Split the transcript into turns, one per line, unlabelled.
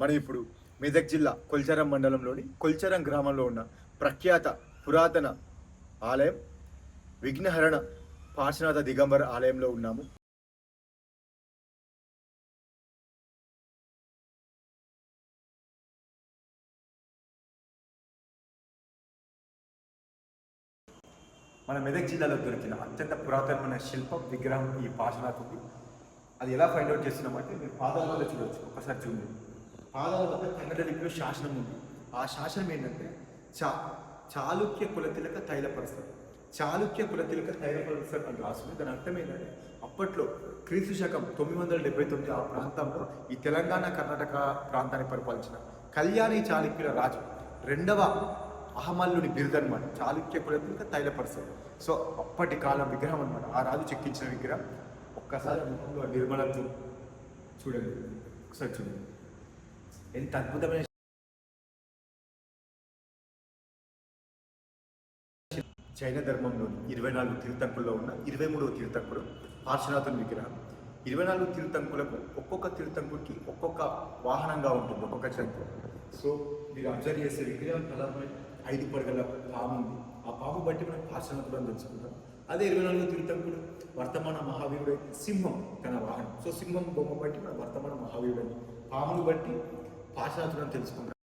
మనం ఇప్పుడు మెదక్ జిల్లా కొల్చరం మండలంలోని కొల్చరం గ్రామంలో ఉన్న ప్రఖ్యాత పురాతన ఆలయం విఘ్నహరణ పార్శ్వనాథ దిగంబర ఆలయంలో ఉన్నాము. మన మెదక్ జిల్లాలో దొరికిన అత్యంత పురాతనమైన శిల్పం విగ్రహం ఈ పార్శ్వనాథుడి అది ఎలా ఫైండ్ అవుట్ చేస్తున్నామంటే మీరు పాదాల వల్ల చూడవచ్చు ఒకసారి చూడండి. పాదాల వద్ద కన్నడలిపిలో శాసనం ఉంది. ఆ శాసనం ఏంటంటే చా చాళుక్య కులతిలక తైలపరుస్తారు చాళుక్య కులతిలక తైలపరుస్తారు అని రాసింది. దాని అర్థం ఏంటంటే అప్పట్లో క్రీస్తు శకం తొమ్మిది వందల డెబ్బై తొమ్మిది ఆ ప్రాంతంలో ఈ తెలంగాణ కర్ణాటక ప్రాంతాన్ని పరిపాలించిన కళ్యాణి చాళుక్యుల రాజు రెండవ అహమల్లుని బిరుదు అనమాట చాళుక్య కులతిలక తైలపరుస్తారు సో అప్పటి కాలం విగ్రహం అనమాట ఆ రాజు చెక్కించిన విగ్రహం. ఒక్కసారి ముఖంలో నిర్మలత్వం చూడండి. ఒకసారి చూడండి. ఎంత అద్భుతమైన జైన ధర్మంలోని ఇరవై నాలుగు తీర్థంకుల్లో ఉన్న ఇరవై మూడవ తీర్థంకుడు పార్శ్వనాథుని విగ్రహం ఇరవై నాలుగు తీర్థంకులకు ఒక్కొక్క తీర్థంకుడికి ఒక్కొక్క వాహనంగా ఉంటుంది ఒక్కొక్క చంకు సో మీరు అబ్జర్వ్ చేసే విగ్రహం తలపై ఐదు పడగల పాము ఉంది. ఆ పాము బట్టి మనం పార్శ్వనాథుడు అని తెలుసుకుంటాం అదే ఇరవై నాలుగు తీర్థంకుడు వర్తమాన మహావీరుడు సింహం తన వాహనం. సో సింహం బొమ్మ బట్టి మన వర్తమాన మహావీరుడు అని పామును బట్టి పార్శ్వనాథుడు అని